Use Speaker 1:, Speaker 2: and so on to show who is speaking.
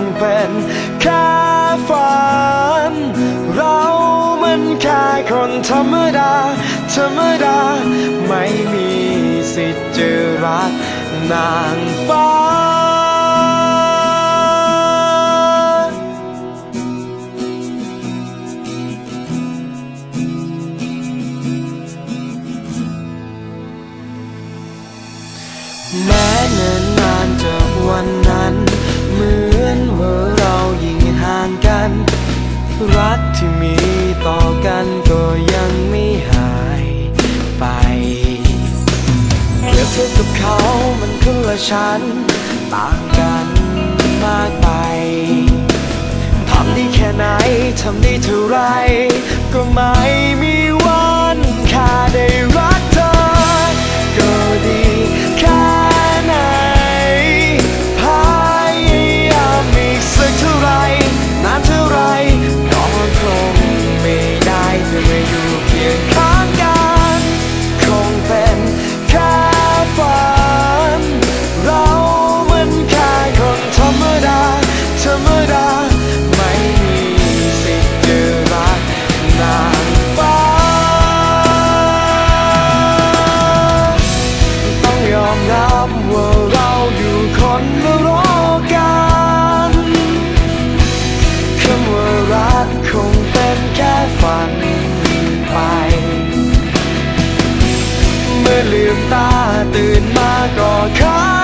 Speaker 1: งเป็นแค่ฝัน เรามันแค่คนธรรมดา ธรรมดา ไม่มีสิทธิ์จะรักนางฟ้าแม้เนิ่นนานจากวันนั้น ต่อกันก็ยังไม่หายไปเปรียบเทียบกับเขามันคนละชั้นต่างกันมากไปทำได้แค่ไหน ทำได้เท่าไรก็ไม่ืมตาตื่นมาก็ค้า